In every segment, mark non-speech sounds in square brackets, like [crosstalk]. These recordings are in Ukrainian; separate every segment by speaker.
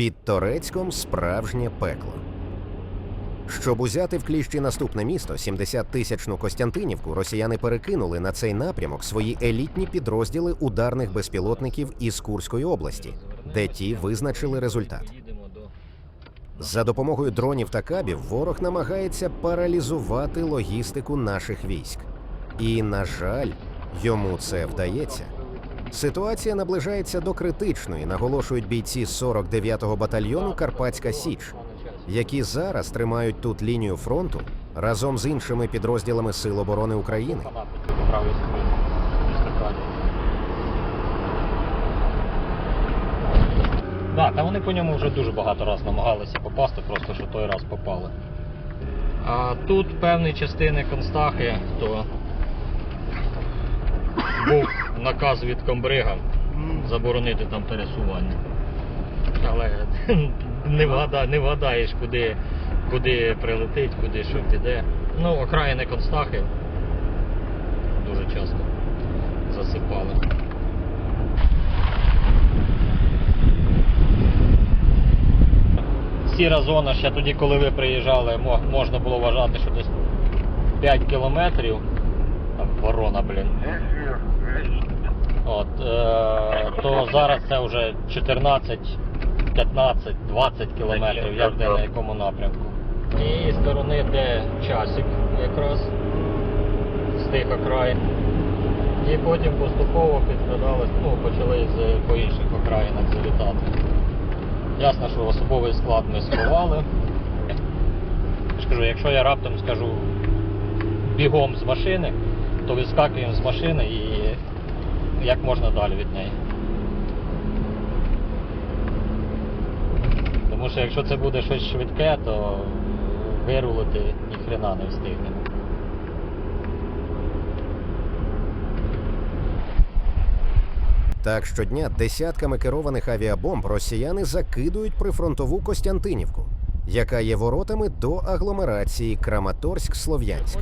Speaker 1: Під Торецьком справжнє пекло. Щоб узяти в кліщі наступне місто, 70-тисячну Костянтинівку, росіяни перекинули на цей напрямок свої елітні підрозділи ударних безпілотників із Курської області, де ті визначили результат. За допомогою дронів та кабів ворог намагається паралізувати логістику наших військ. І, на жаль, йому це вдається. Ситуація наближається до критичної, наголошують бійці 49-го батальйону Карпатська Січ, які зараз тримають тут лінію фронту разом з іншими підрозділами Сил оборони України.
Speaker 2: Да, та вони по ньому вже дуже багато разів намагалися попасти, просто що той раз попали. А тут певні частини Констахи, то був наказ від комбрига заборонити там пересування. Але [laughs] не, вгада, не вгадаєш, куди, куди прилетить, куди що піде. Ну, окраїни Констахи дуже часто засипали. Сіра зона ще тоді, коли ви приїжджали, можна було вважати, що десь 5 кілометрів. Ворона, блін. От, е, то зараз це вже 14, 15, 20 кілометрів, як де на якому напрямку. З сторони, де часик якраз з тих окраїн. І потім поступово підкрадались, ну, почали з по інших окраїнах залітати. Ясно, що особовий склад ми сховали. Я ж кажу, якщо я раптом скажу бігом з машини, то вискакуємо з машини і як можна далі від неї. Тому що якщо це буде щось швидке, то вирулити ніхрена не встигнемо.
Speaker 1: Так щодня десятками керованих авіабомб росіяни закидують прифронтову Костянтинівку, яка є воротами до агломерації Краматорськ-Слов'янськ.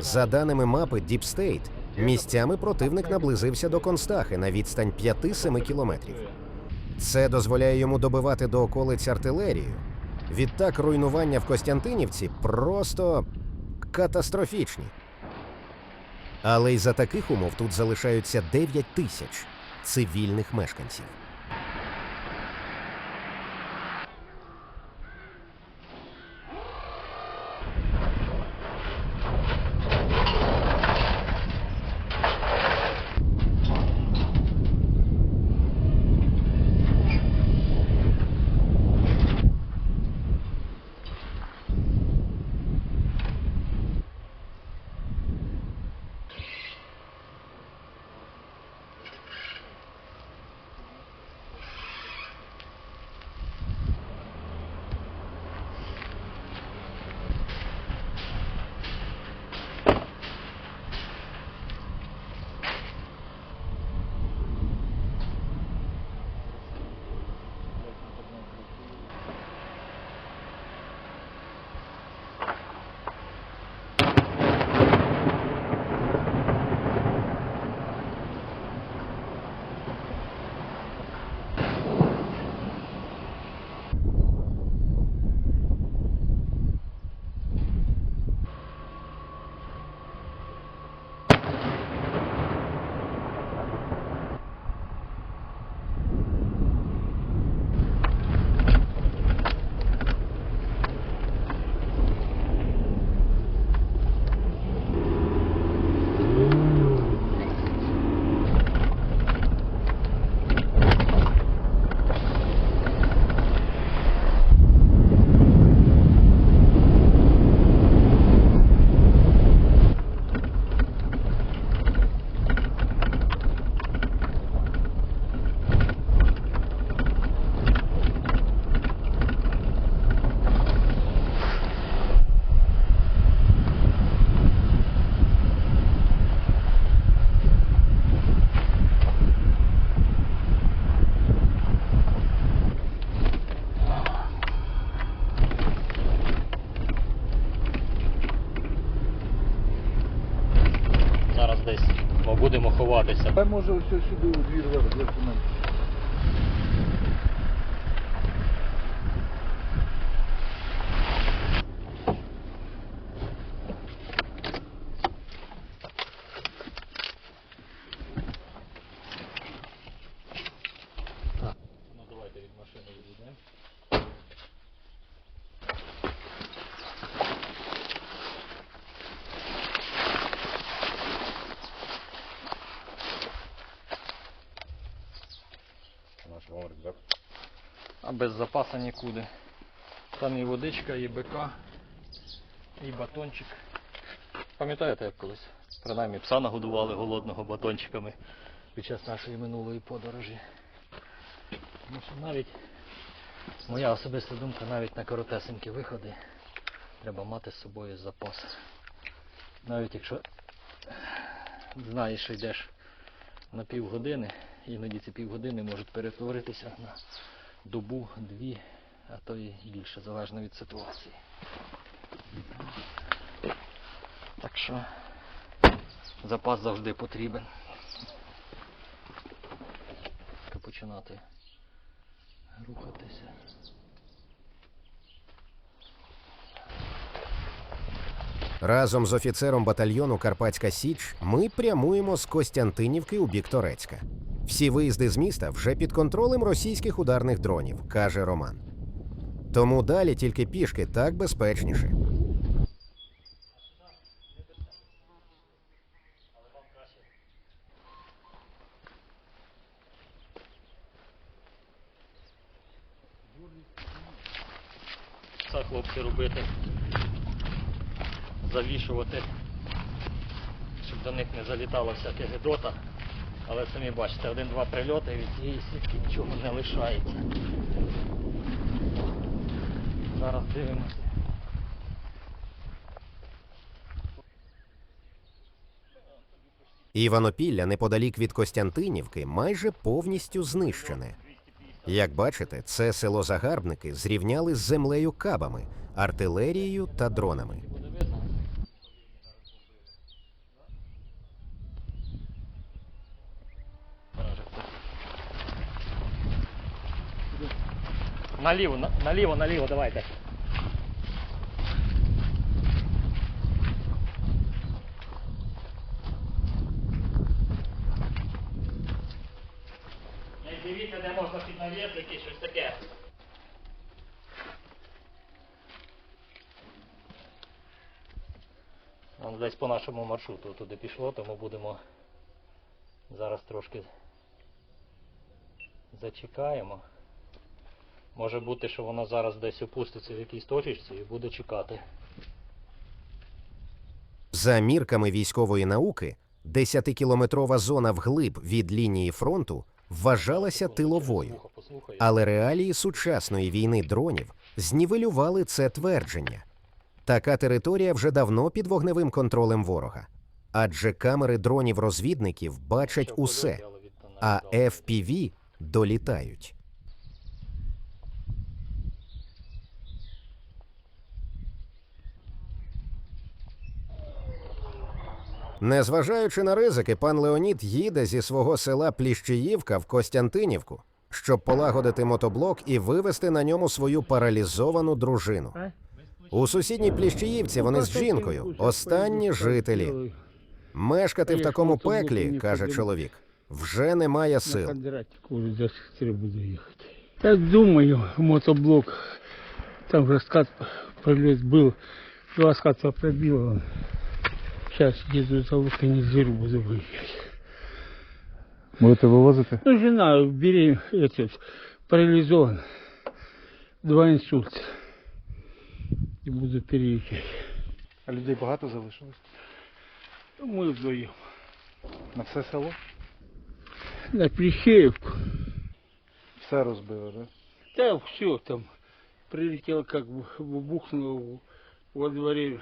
Speaker 1: За даними мапи State, місцями противник наблизився до Констахи на відстань 5-7 кілометрів. Це дозволяє йому добивати до околиць артилерію. Відтак руйнування в Костянтинівці просто катастрофічні. Але й за таких умов тут залишаються 9 тисяч цивільних мешканців.
Speaker 2: Десь ми будемо ховатися.
Speaker 3: Хай може ось сюди у двір зараз
Speaker 2: А без запасу нікуди. Там і водичка, і БК, і батончик. Пам'ятаєте, як колись? Принаймні пса нагодували голодного батончиками під час нашої минулої подорожі. Тому що навіть моя особиста думка, навіть на коротесенькі виходи треба мати з собою запас. Навіть якщо знаєш, що йдеш на півгодини, іноді ці півгодини можуть перетворитися на добу, дві, а то і більше, залежно від ситуації. Так що запас завжди потрібен. Починати рухатися.
Speaker 1: Разом з офіцером батальйону Карпатська Січ ми прямуємо з Костянтинівки у бік Торецька. Всі виїзди з міста вже під контролем російських ударних дронів, каже Роман. Тому далі тільки пішки так безпечніше.
Speaker 2: Це хлопці робити. Завішувати, щоб до них не залітало всяке гедота. Але самі бачите, один-два прильоти від цієї сітки нічого не лишається. Зараз дивимося.
Speaker 1: Іванопілля неподалік від Костянтинівки майже повністю знищене. Як бачите, це село Загарбники зрівняли з землею кабами, артилерією та дронами.
Speaker 2: Буде видно? Наліво, на- наліво, наліво, давайте. Дивіться, де можна під навіс якийсь щось таке. Вон десь по нашому маршруту туди пішло, тому будемо зараз трошки зачекаємо. Може бути, що воно зараз десь опуститься в якійсь точці і буде чекати.
Speaker 1: За мірками військової науки, 10-кілометрова зона вглиб від лінії фронту вважалася тиловою. Але реалії сучасної війни дронів знівелювали це твердження. Така територія вже давно під вогневим контролем ворога. Адже камери дронів-розвідників бачать усе, а. FPV долітають. Незважаючи на ризики, пан Леонід їде зі свого села Пліщіївка в Костянтинівку, щоб полагодити мотоблок і вивезти на ньому свою паралізовану дружину. У сусідній Пліщіївці вони з жінкою, останні жителі. Мешкати в такому пеклі, каже чоловік, вже немає сил.
Speaker 3: Так думаю, мотоблок, там же скат пролет был, два ската пробило. Сейчас еду за вулканизирую, буду выезжать.
Speaker 4: Будете вивозити?
Speaker 3: Ну, жена, бери этот, парализован, два инсульта. И буду переезжать.
Speaker 4: А людей багато залишилось?
Speaker 3: Мы вдвоем.
Speaker 4: На все село?
Speaker 3: На Плещеевку.
Speaker 4: Все розбили, так?
Speaker 3: Да, все там. Прилетел, как бы бухнуло во дворе.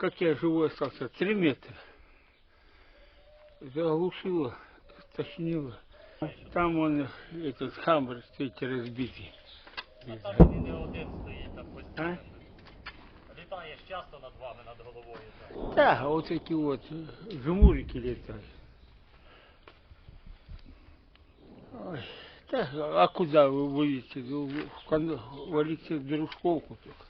Speaker 3: Как я живой остался? Три метра. Заглушило, стошнило. Там он, этот хамбр стоит разбитый.
Speaker 2: Там він і не один стоїть, там постійно.
Speaker 3: А?
Speaker 2: Літаєш часто над вами, над головою. так?
Speaker 3: Да, а вот эти вот э, жмурики летают. Ой, да, а куда вы будете? Ну, в кон- Валите в дружковку только.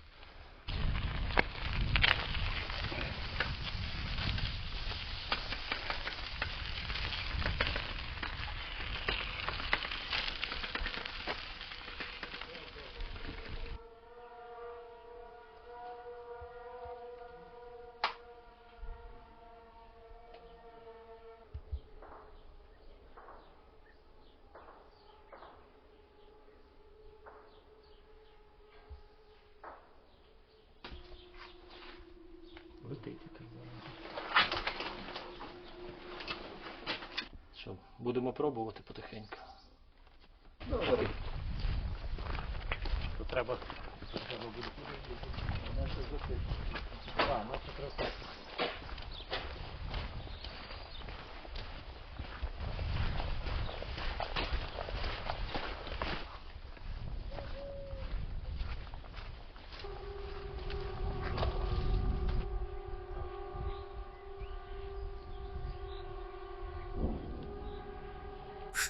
Speaker 2: Будемо пробувати потихеньку. Тут треба. треба буде Наше закрити. Так, наше красавці.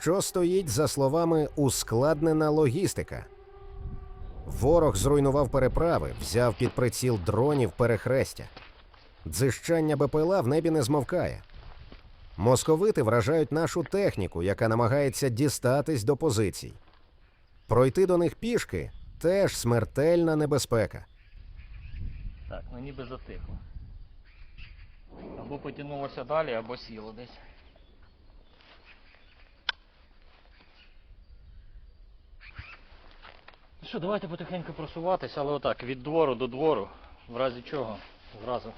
Speaker 1: Що стоїть за словами ускладнена логістика? Ворог зруйнував переправи, взяв під приціл дронів перехрестя. Дзижчання БПЛА в небі не змовкає. Московити вражають нашу техніку, яка намагається дістатись до позицій. Пройти до них пішки теж смертельна небезпека.
Speaker 2: Так, ну ніби затихло. Або потягнулося далі, або сіло десь. Ну що, давайте потихеньку просуватися, але отак, від двору до двору, в разі чого, зразу.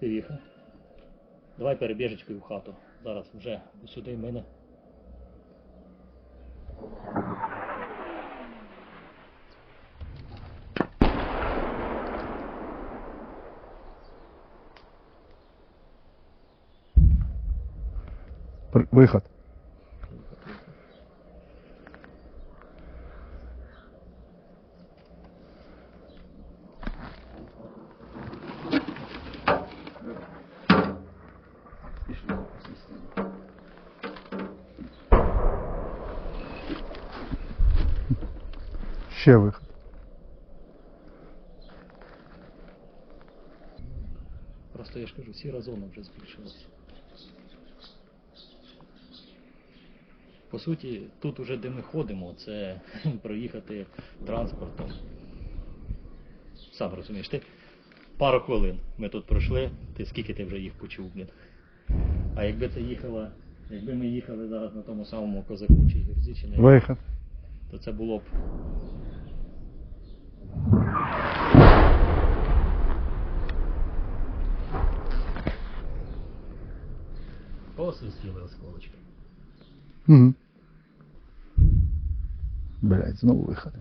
Speaker 2: Як? Давай перебіжечкою в хату. Зараз вже сюди мене.
Speaker 4: Виход. Ще виход.
Speaker 2: Просто я ж кажу, сіра зона вже збільшилася. По суті, тут уже де ми ходимо, це [laughs] проїхати транспортом. Сам розумієш, ти пару хвилин ми тут пройшли, ти скільки ти вже їх почув, блін. А якби це їхала, якби ми їхали зараз на тому самому козаку чи
Speaker 4: Виход.
Speaker 2: то це було б. Посвистіли осколочки.
Speaker 4: Угу. Блять, знову виход.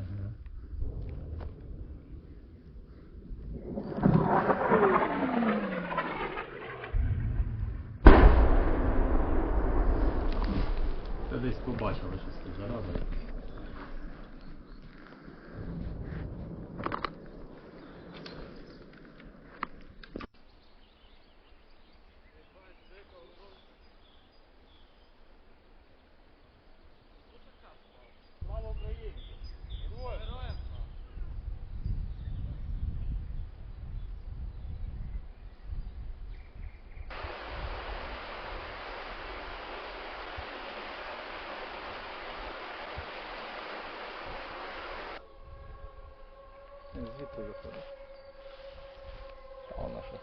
Speaker 2: Це десь побачили, що це зараза.
Speaker 4: Звідти виходить.
Speaker 2: А вона що?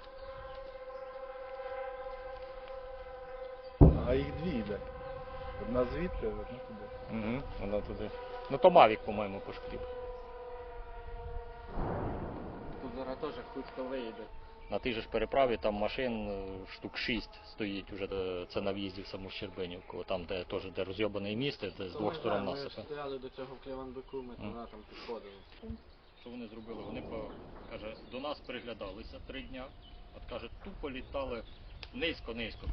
Speaker 4: А їх дві йде. Одна звідти, одна туди.
Speaker 2: Угу, вона туди. Ну то Мавік, по-моєму, пошкріб.
Speaker 5: Тут зараз теж хутко виїде.
Speaker 2: На тій же ж переправі там машин е, штук 6 стоїть уже е, це на в'їзді в саму Щербинівку, там де теж де розйобане місце, де з двох сторон
Speaker 5: Ми
Speaker 2: насипи.
Speaker 5: стояли до цього в Кливанбеку, ми туди там підходили.
Speaker 2: Що вони зробили? Вони каже, до нас приглядалися три дня, от каже, тупо літали низько-низько.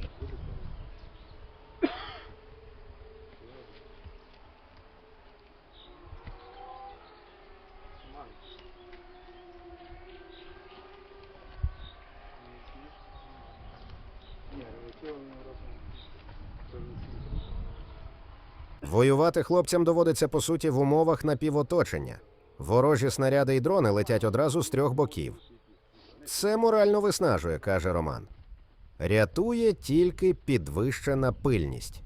Speaker 1: Воювати хлопцям доводиться по суті в умовах напівоточення. Ворожі снаряди і дрони летять одразу з трьох боків. Це морально виснажує, каже Роман. Рятує тільки підвищена пильність.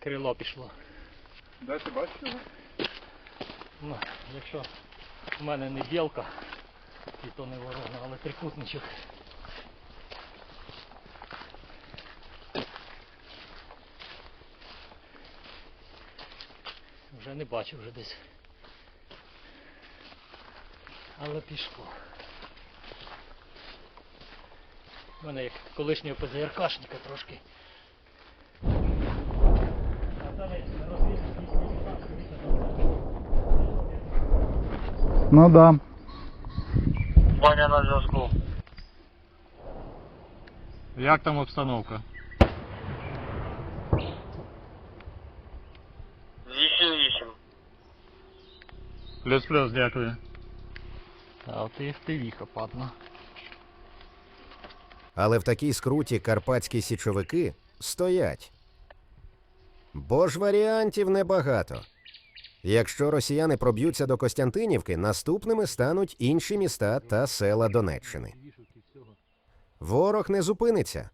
Speaker 2: Крило пішло.
Speaker 4: Бачиш його?
Speaker 2: Ну, якщо в мене не білка, і то не ворона, але трикутничок. Вже не бачу, вже десь. Але пішло. У мене як колишнього ПЗРКшника трошки. А там я розвісив
Speaker 4: Ну да.
Speaker 2: Ваня на зв'язку.
Speaker 6: Як там обстановка? Плюс плюс, дякую.
Speaker 2: А от і втивіха падла.
Speaker 1: Але в такій скруті карпатські січовики стоять. Бо ж варіантів небагато. Якщо росіяни проб'ються до Костянтинівки, наступними стануть інші міста та села Донеччини. Ворог не зупиниться,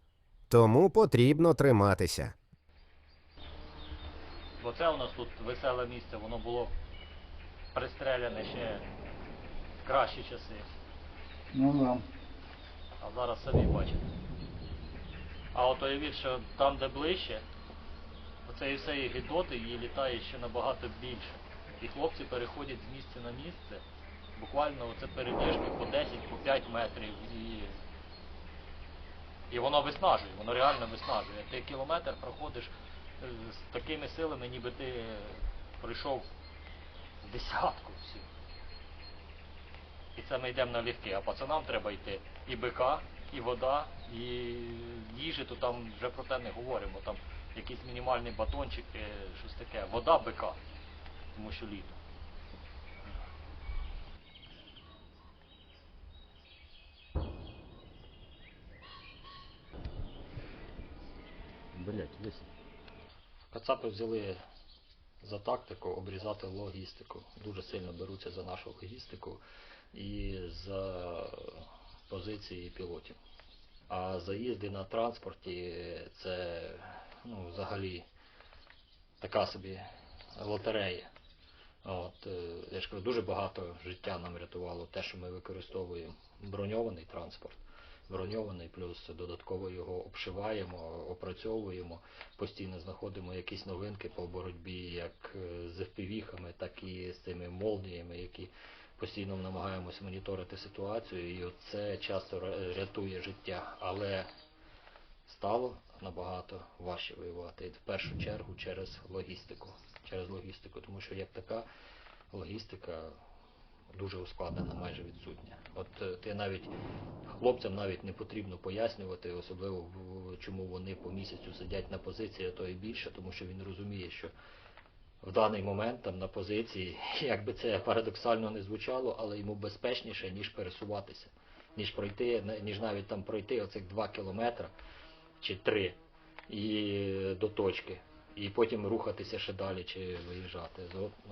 Speaker 1: тому потрібно триматися.
Speaker 2: Бо це у нас тут веселе місце, воно було пристреляне ще в кращі часи.
Speaker 4: Ну да.
Speaker 2: А зараз самі бачите. А от уявіть, що там, де ближче, оцеї всієї гідоти її літає ще набагато більше. І хлопці переходять з місця на місце, буквально оце перебіжки по 10, по 5 метрів і. І воно виснажує, воно реально виснажує. Ти кілометр проходиш е, з такими силами, ніби ти пройшов десятку всю. І це ми йдемо налегке, а пацанам треба йти і бика, і вода, і їжі, то там вже про те не говоримо. Там якийсь мінімальний батончик, е, щось таке. Вода бика, тому що літо. Блять, весь. Кацапи взяли за тактику обрізати логістику. Дуже сильно беруться за нашу логістику і за позиції пілотів. А заїзди на транспорті це ну, взагалі така собі лотерея. От, е, я ж кажу, дуже багато життя нам рятувало те, що ми використовуємо броньований транспорт. Броньований, плюс додатково його обшиваємо, опрацьовуємо, постійно знаходимо якісь новинки по боротьбі як е, з FPV-хами, так і з цими молніями, які постійно намагаємося моніторити ситуацію, і це часто рятує життя. Але стало набагато важче воювати. В першу чергу через логістику. Через логістику, тому що як така логістика дуже ускладнена, майже відсутня. От е, ти навіть хлопцям навіть не потрібно пояснювати, особливо чому вони по місяцю сидять на позиції, а то і більше, тому що він розуміє, що в даний момент там на позиції, [laughs] як би це парадоксально не звучало, але йому безпечніше, ніж пересуватися, ніж пройти, ніж навіть там пройти оцих два кілометри чи три і до точки, і потім рухатися ще далі чи виїжджати.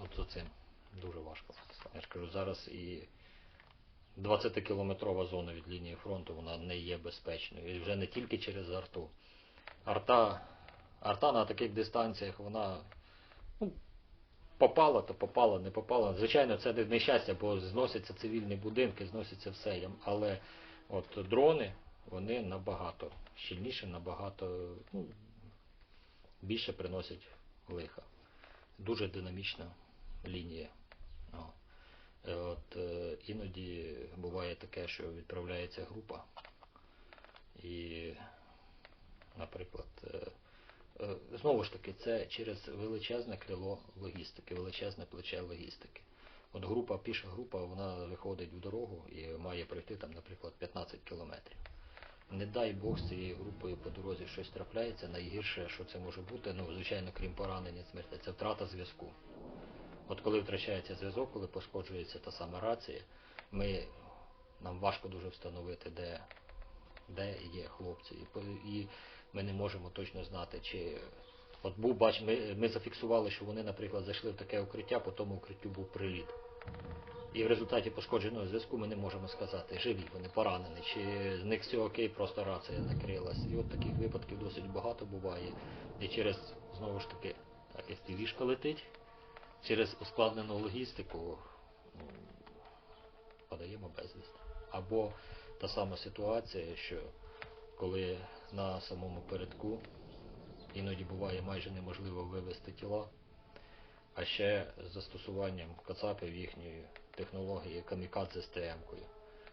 Speaker 2: От, з цим дуже важко. Я ж кажу, зараз і 20-кілометрова зона від лінії фронту вона не є безпечною. І вже не тільки через арту. Арта, арта на таких дистанціях, вона ну, попала, то попала, не попала. Звичайно, це не нещастя, бо зносяться цивільні будинки, зноситься все. Але от дрони, вони набагато щільніше, набагато ну, більше приносять лиха. Дуже динамічна лінія. Е, От, е, іноді буває таке, що відправляється група, і, наприклад, е, знову ж таки, це через величезне крило логістики, величезне плече логістики. От група, піша група, вона виходить в дорогу і має пройти там, наприклад, 15 кілометрів. Не дай Бог з цією групою по дорозі щось трапляється. Найгірше, що це може бути, ну звичайно, крім поранення смерті, це втрата зв'язку. От коли втрачається зв'язок, коли пошкоджується та сама рація, ми, нам важко дуже встановити, де, де є хлопці. І, і ми не можемо точно знати, чи от був бач, ми, ми зафіксували, що вони, наприклад, зайшли в таке укриття, по тому укриттю був приліт. І в результаті пошкодженого зв'язку ми не можемо сказати, живі вони поранені, чи з них все окей, просто рація накрилась. І от таких випадків досить багато буває. І через, знову ж таки, так як вішка летить, через ускладнену логістику м, подаємо безвість. Або та сама ситуація, що коли на самому передку іноді буває майже неможливо вивести тіла, а ще з застосуванням кацапів їхньої технології камікадзе з ТМ-кою.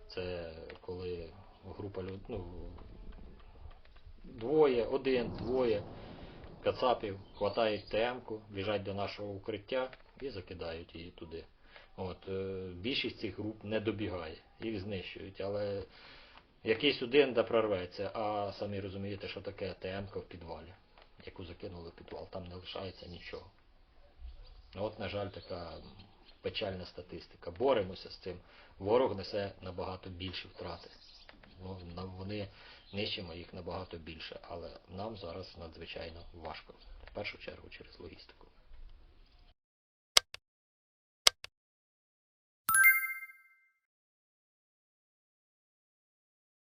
Speaker 2: Це коли група люд... ну, двоє, один, двоє кацапів хватають ТМ-ку, біжать до нашого укриття і закидають її туди. От, е, більшість цих груп не добігає, їх знищують, але якийсь один да прорветься, а самі розумієте, що таке ТМ-ка в підвалі, яку закинули в підвал, там не лишається нічого. Ну, От, на жаль, така печальна статистика. Боремося з цим. Ворог несе набагато більші втрати. Ну, вони нищимо їх набагато більше, але нам зараз надзвичайно важко. В першу чергу через логістику.